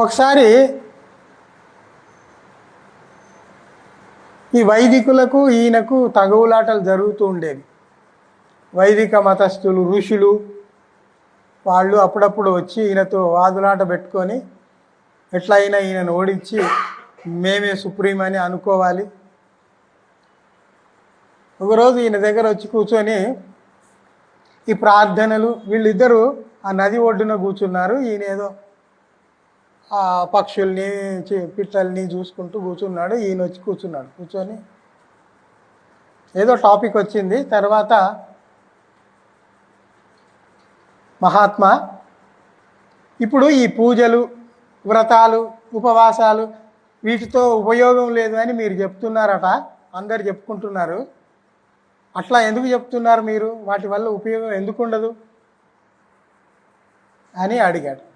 ఒకసారి ఈ వైదికులకు ఈయనకు తగువులాటలు జరుగుతూ ఉండేవి. వైదిక మతస్థులు ఋషులు వాళ్ళు అప్పుడప్పుడు వచ్చి ఈయనతో వాదులాట పెట్టుకొని ఎట్లయినా ఈయనను ఓడించి మేమే సుప్రీం అని అనుకోవాలి. ఒకరోజు ఈయన దగ్గర వచ్చి కూర్చొని ఈ ప్రార్థనలు వీళ్ళిద్దరూ ఆ నది ఒడ్డున కూర్చున్నారు. ఈయన ఏదో ఆ పక్షుల్ని పిట్టల్ని చూసుకుంటూ కూర్చున్నాడు. ఈయన వచ్చి కూర్చున్నాడు. కూర్చొని ఏదో టాపిక్ వచ్చింది. తర్వాత మహాత్మా ఇప్పుడు ఈ పూజలు వ్రతాలు ఉపవాసాలు వీటితో ఉపయోగం లేదు అని మీరు చెప్తున్నారట. అందరు చెప్పుకుంటున్నారు. అట్లా ఎందుకు చెప్తున్నారు మీరు? వాటి వల్ల ఉపయోగం ఎందుకు ఉండదు అని అడిగాడు.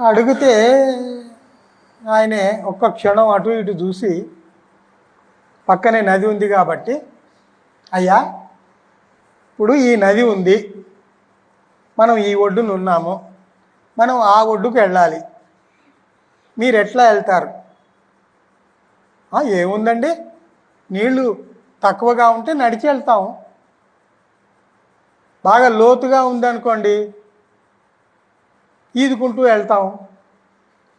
అడిగితే ఆయనే ఒక్క క్షణం అటు ఇటు చూసి పక్కనే నది ఉంది కాబట్టి అయ్యా ఇప్పుడు ఈ నది ఉంది. మనం ఈ ఒడ్డున ఉన్నాము. మనం ఆ ఒడ్డుకు వెళ్ళాలి. మీరు ఎట్లా వెళ్తారు ఏముందండి? నీళ్ళు తక్కువగా ఉంటే నడిచి వెళ్తాం. బాగా లోతుగా ఉందనుకోండి ఈదుకుంటూ వెళ్తాం.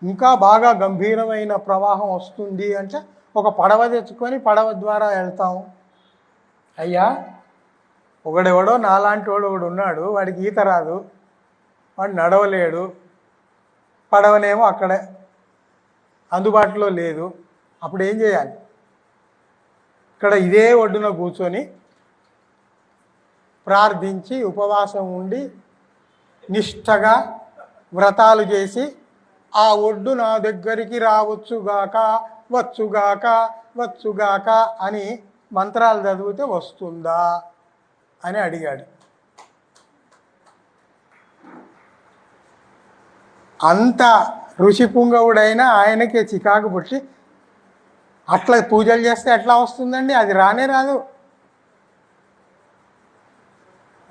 ఇంకా బాగా గంభీరమైన ప్రవాహం వస్తుంది అంటే ఒక పడవ తెచ్చుకొని పడవ ద్వారా వెళ్తాం. అయ్యా ఒకడెవడో నాలాంటి వాడు ఒకడు ఉన్నాడు వాడికి ఈత రాదు వాడు నడవలేడు పడవనేమో అక్కడే అందుబాటులో లేదు. అప్పుడు ఏం చేయాలి? ఇక్కడ ఇదే ఒడ్డున కూర్చొని ప్రార్థించి ఉపవాసం ఉండి నిష్టగా వ్రతాలు చేసి ఆ ఒడ్డు నా దగ్గరికి రావచ్చుగాక వచ్చుగాక వచ్చుగాక అని మంత్రాలు చదివితే వస్తుందా అని అడిగాడు. అంత ఋషిపుంగవుడైనా ఆయనకే చికాకు పుట్టి అట్లా పూజలు చేస్తే ఎట్లా వస్తుందండి? అది రానే రాదు.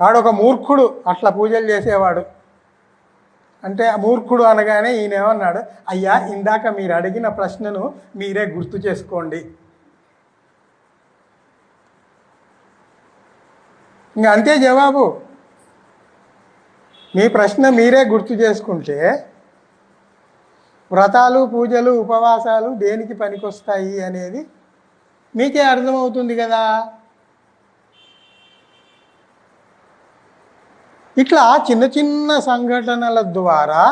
వాడు ఒక మూర్ఖుడు అట్లా పూజలు చేసేవాడు. అంటే ఆ మూర్ఖుడు అనగానే ఈయన ఏమన్నాడు అయ్యా ఇందాక మీరు అడిగిన ప్రశ్నను మీరే గుర్తు చేసుకోండి. ఇంకా అంతే జవాబు. మీ ప్రశ్న మీరే గుర్తు చేసుకుంటే వ్రతాలు పూజలు ఉపవాసాలు దేనికి పనికొస్తాయి అనేది మీకే అర్థమవుతుంది కదా. ఇట్లా చిన్న చిన్న సంఘటనల ద్వారా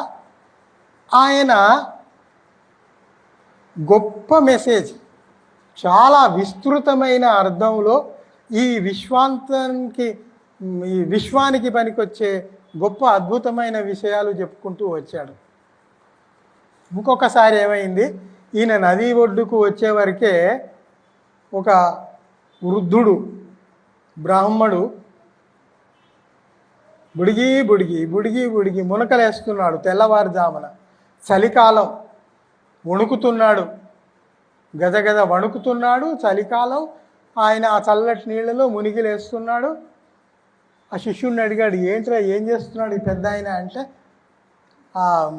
ఆయన గొప్ప మెసేజ్ చాలా విస్తృతమైన అర్థంలో ఈ విశ్వాంతానికి ఈ విశ్వానికి పనికొచ్చే గొప్ప అద్భుతమైన విషయాలు చెప్పుకుంటూ వచ్చాడు. ఇంకొకసారి ఏమైంది? ఈయన నది ఒడ్డుకు వచ్చేవరకే ఒక వృద్ధుడు బ్రాహ్మడు బుడిగి బుడిగి బుడిగి బుడిగి మునకలేస్తున్నాడు తెల్లవారుజామున. చలికాలం వణుకుతున్నాడు. గదగద వణుకుతున్నాడు చలికాలం. ఆయన ఆ చల్లటి నీళ్ళలో మునిగిలేస్తున్నాడు. ఆ శిష్యుడిని అడిగాడు ఏంట్రా ఏం చేస్తున్నాడు ఈ పెద్ద ఆయన? అంటే ఆ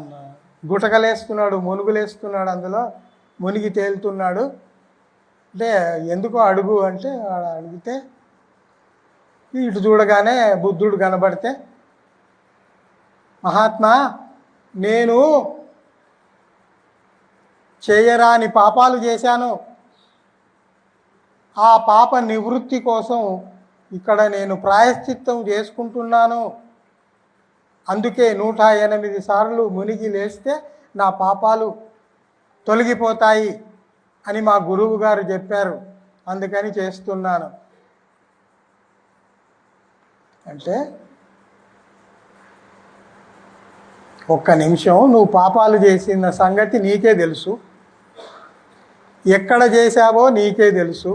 గుటకలేస్తున్నాడు మునుగులేస్తున్నాడు అందులో మునిగి తేలుతున్నాడు. అంటే ఎందుకో అడుగు? అంటే అడిగితే ఇటు చూడగానే బుద్ధుడు కనబడితే మహాత్మా నేను చేయరాని పాపాలు చేశాను. ఆ పాప నివృత్తి కోసం ఇక్కడ నేను ప్రాయశ్చిత్తం చేసుకుంటున్నాను. అందుకే నూట ఎనిమిది సార్లు మునిగి లేస్తే నా పాపాలు తొలగిపోతాయి అని మా గురువు గారు చెప్పారు. అందుకని చేస్తున్నాను. అంటే ఒక్క నిమిషం నువ్వు పాపాలు చేసిన సంగతి నీకే తెలుసు. ఎక్కడ చేశావో నీకే తెలుసు.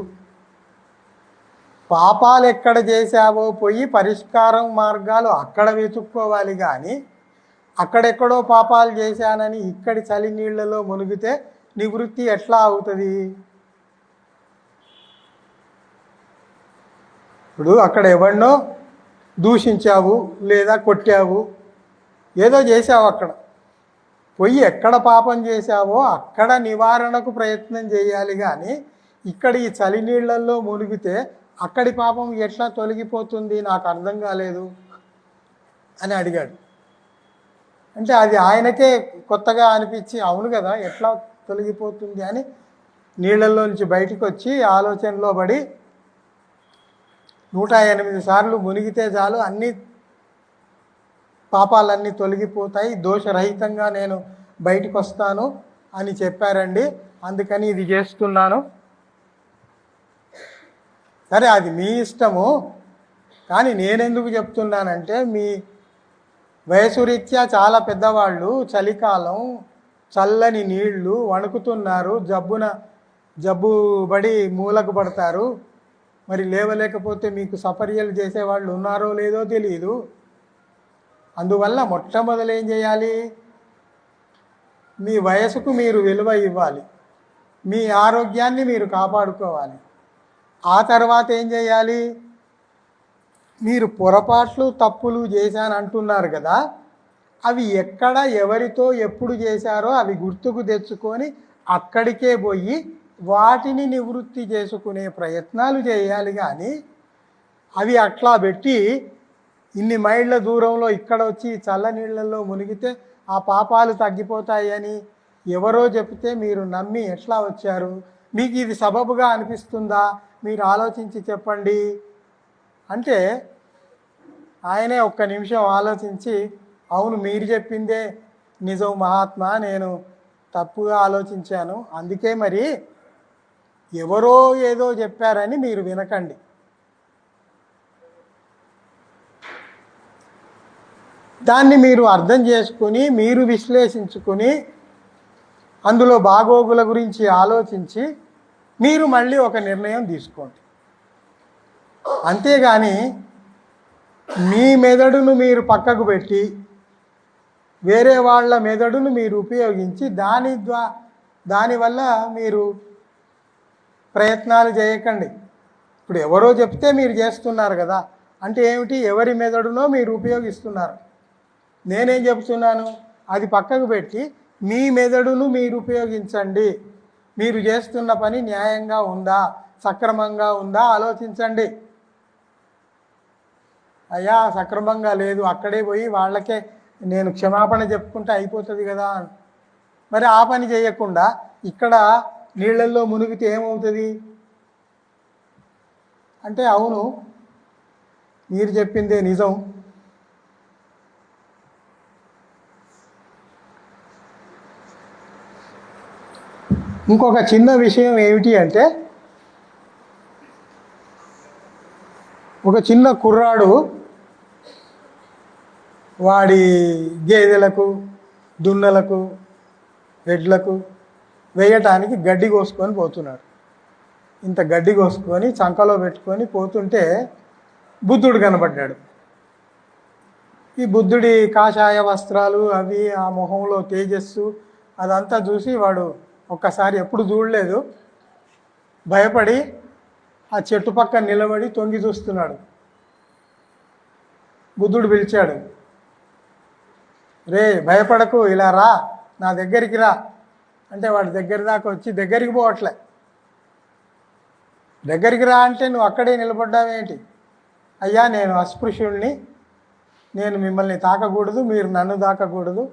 పాపాలు ఎక్కడ చేశావో పోయి పరిష్కారం మార్గాలు అక్కడ వెతుక్కోవాలి కానీ అక్కడెక్కడో పాపాలు చేశానని ఇక్కడి చలి నీళ్ళలో మునిగితే నివృత్తి ఎట్లా అవుతుంది? ఇప్పుడు అక్కడ ఎవరినో దూషించావు లేదా కొట్టావు? ఏదో చేసావు అక్కడ. పోయి ఎక్కడ పాపం చేశావో అక్కడ నివారణకు ప్రయత్నం చేయాలి కానీ ఇక్కడ ఈ చలి నీళ్ళల్లో మునిగితే అక్కడి పాపం ఎట్లా తొలగిపోతుంది? నాకు అర్థం కాలేదు అని అడిగాడు. అంటే అది ఆయనకే కొత్తగా అనిపించి అవును కదా ఎట్లా తొలగిపోతుంది అని నీళ్ళల్లో నుంచి బయటకు వచ్చి ఆలోచనలో పడి నూట ఎనిమిది సార్లు మునిగితే చాలు. అన్ని పాపాలన్నీ తొలగిపోతాయి. దోషరహితంగా నేను బయటకు వస్తాను అని చెప్పారండి. అందుకని ఇది చేస్తున్నాను. సరే అది మీ ఇష్టము. కానీ నేనెందుకు చెప్తున్నానంటే మీ వయసు రీత్యా చాలా పెద్దవాళ్ళు చలికాలం చల్లని నీళ్ళు వణుకుతున్నారు. జబ్బున జబ్బుబడి మూలకు పడతారు. మరి లేవలేకపోతే మీకు సపర్యలు చేసేవాళ్ళు ఉన్నారో లేదో తెలియదు అందువల్ల మొట్టమొదలు ఏం చేయాలి? మీ వయసుకు మీరు విలువ ఇవ్వాలి. మీ ఆరోగ్యాన్ని మీరు కాపాడుకోవాలి. ఆ తర్వాత ఏం చేయాలి? మీరు పొరపాట్లు తప్పులు చేశాను అంటున్నారు కదా అవి ఎక్కడ ఎవరితో ఎప్పుడు చేశారో అవి గుర్తుకు తెచ్చుకొని అక్కడికే పోయి వాటిని నివృత్తి చేసుకునే ప్రయత్నాలు చేయాలి కానీ అవి అట్లా పెట్టి ఇన్ని మైళ్ళ దూరంలో ఇక్కడ వచ్చి చల్లనీళ్ళల్లో మునిగితే ఆ పాపాలు తగ్గిపోతాయని ఎవరో చెప్తే మీరు నమ్మి ఎట్లా వచ్చారు? మీకు ఇది సబబుగా అనిపిస్తుందా? మీరు ఆలోచించి చెప్పండి. అంటే ఆయనే ఒక్క నిమిషం ఆలోచించి అవును మీరు చెప్పిందే నిజం మహాత్మా నేను తప్పుగా ఆలోచించాను. అందుకే మరి ఎవరో ఏదో చెప్పారని మీరు వినకండి. దాన్ని మీరు అర్థం చేసుకుని మీరు విశ్లేషించుకుని అందులో బాగోగుల గురించి ఆలోచించి మీరు మళ్ళీ ఒక నిర్ణయం తీసుకోండి. అంతేగాని మీ మెదడును మీరు పక్కకు పెట్టి వేరే వాళ్ళ మెదడును మీరు ఉపయోగించి దాని ద్వా దానివల్ల మీరు ప్రయత్నాలు చేయకండి. ఇప్పుడు ఎవరో చెప్తే మీరు చేస్తున్నారు కదా అంటే ఏమిటి? ఎవరి మెదడునో మీరు ఉపయోగిస్తున్నారు. నేనేం చెప్తున్నాను? అది పక్కకు పెట్టి మీ మెదడును మీరు ఉపయోగించండి. మీరు చేస్తున్న పని న్యాయంగా ఉందా? సక్రమంగా ఉందా? ఆలోచించండి. అయ్యా సక్రమంగా లేదు. అక్కడే పోయి వాళ్ళకే నేను క్షమాపణ చెప్పుకుంటే అయిపోతుంది కదా. మరి ఆ పని చేయకుండా ఇక్కడ నీళ్ళల్లో మునిగితే ఏమవుతుంది? అంటే అవును మీరు చెప్పిందే నిజం. ఇంకొక చిన్న విషయం ఏమిటి అంటే ఒక చిన్న కుర్రాడు వాడి గేదెలకు దున్నలకు ఎడ్లకు వేయటానికి గడ్డి కోసుకొని పోతున్నాడు. ఇంత గడ్డి కోసుకొని చంకలో పెట్టుకొని పోతుంటే బుద్ధుడు కనబడ్డాడు ఈ బుద్ధుడి కాషాయ వస్త్రాలు అవి ఆ మొహంలో తేజస్సు అదంతా చూసి వాడు ఒక్కసారి ఎప్పుడు చూడలేదు. భయపడి ఆ చెట్టు పక్కన నిలబడి తొంగి చూస్తున్నాడు. బుద్ధుడు పిలిచాడు రే భయపడకు ఇలా రా నా దగ్గరికి రా. అంటే వాడి దగ్గర దాకా వచ్చి దగ్గరికి పోవట్లే. దగ్గరికి రా అంటే నువ్వు అక్కడే నిలబడ్డావేంటి? అయ్యా నేను అస్పృశ్యుణ్ణి. నేను మిమ్మల్ని తాకకూడదు మీరు నన్ను తాకకూడదు.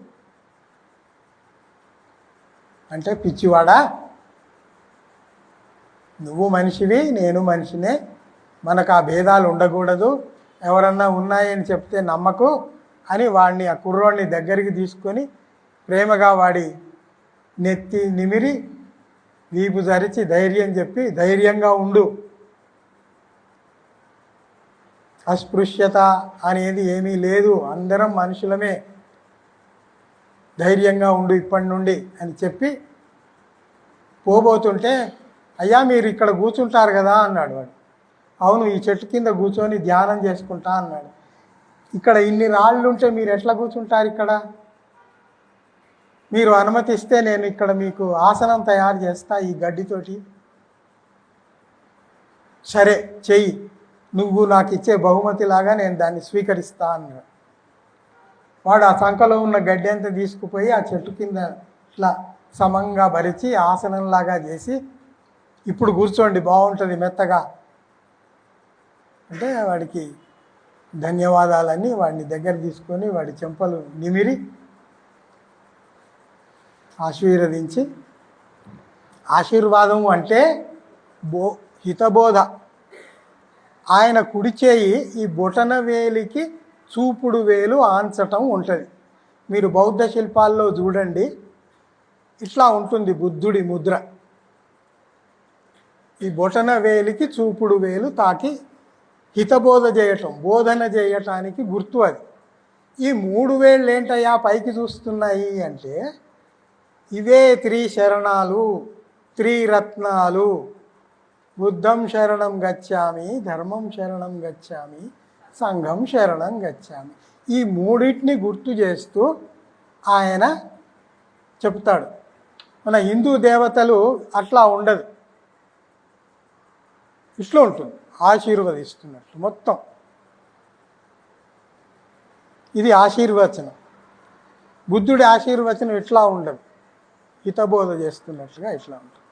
అంటే పిచ్చివాడా? నువ్వు మనిషివి నేను మనిషినే. మనకు ఆ భేదాలు ఉండకూడదు. ఎవరన్నా ఉన్నాయని చెప్తే నమ్మకు అని వాడిని ఆ కుర్రోడిని దగ్గరికి తీసుకొని ప్రేమగా వాడి నెత్తి నిమిరి వీపు జరిచి ధైర్యం చెప్పి ధైర్యంగా ఉండు. అస్పృశ్యత అనేది ఏమీ లేదు. అందరం మనుషులమే. ధైర్యంగా ఉండు ఇప్పటి నుండి అని చెప్పి పోబోతుంటే అయ్యా మీరు ఇక్కడ కూర్చుంటారు కదా అన్నాడు వాడు. అవును ఈ చెట్టు కింద కూర్చొని ధ్యానం చేసుకుంటా అన్నాడు. ఇక్కడ ఇన్ని రాళ్ళు ఉంటే మీరు ఎట్లా కూర్చుంటారు ఇక్కడ? మీరు అనుమతిస్తే నేను ఇక్కడ మీకు ఆసనం తయారు చేస్తా ఈ గడ్డితోటి. సరే చెయ్యి. నువ్వు నాకు ఇచ్చే బహుమతిలాగా నేను దాన్ని స్వీకరిస్తా అన్నాడు. వాడు ఆ సంఖలో ఉన్న గడ్డి అంతా తీసుకుపోయి ఆ చెట్టు కింద ఇట్లా సమంగా భరిచి ఆసనంలాగా చేసి ఇప్పుడు కూర్చోండి బాగుంటుంది మెత్తగా. అంటే వాడికి ధన్యవాదాలని వాడిని దగ్గర తీసుకొని వాడి చెంపలు నిమిరి ఆశీర్వదించి ఆశీర్వాదం అంటే బో హితబోధ. ఆయన కుడి చేయి ఈ బొటన వేలికి చూపుడు వేలు ఆంచటం ఉంటుంది. మీరు బౌద్ధ శిల్పాల్లో చూడండి ఇట్లా ఉంటుంది బుద్ధుడి ముద్ర. ఈ బొటన వేలికి చూపుడు వేలు తాకి హితబోధ చేయటం బోధన చేయటానికి గుర్తు అది. ఈ మూడు వేళ్ళు ఏంటయ్యా పైకి చూస్తున్నాయి అంటే ఇవే త్రీ శరణాలు త్రిరత్నాలు. బుద్ధం శరణం గచ్చామి ధర్మం శరణం గచ్చామి సంఘం శరణం గచ్చామి. ఈ మూడింటిని గుర్తు చేస్తూ ఆయన చెప్తాడు. మన హిందూ దేవతలు అట్లా ఉండదు. ఇట్లా ఉంటుంది. ఆశీర్వదిస్తున్నట్లు మొత్తం. ఇది ఆశీర్వచనం. బుద్ధుడి ఆశీర్వచనం ఇట్లా ఉండదు. హితబోధ చేస్తున్నట్లుగా ఇట్లా ఉంటుంది.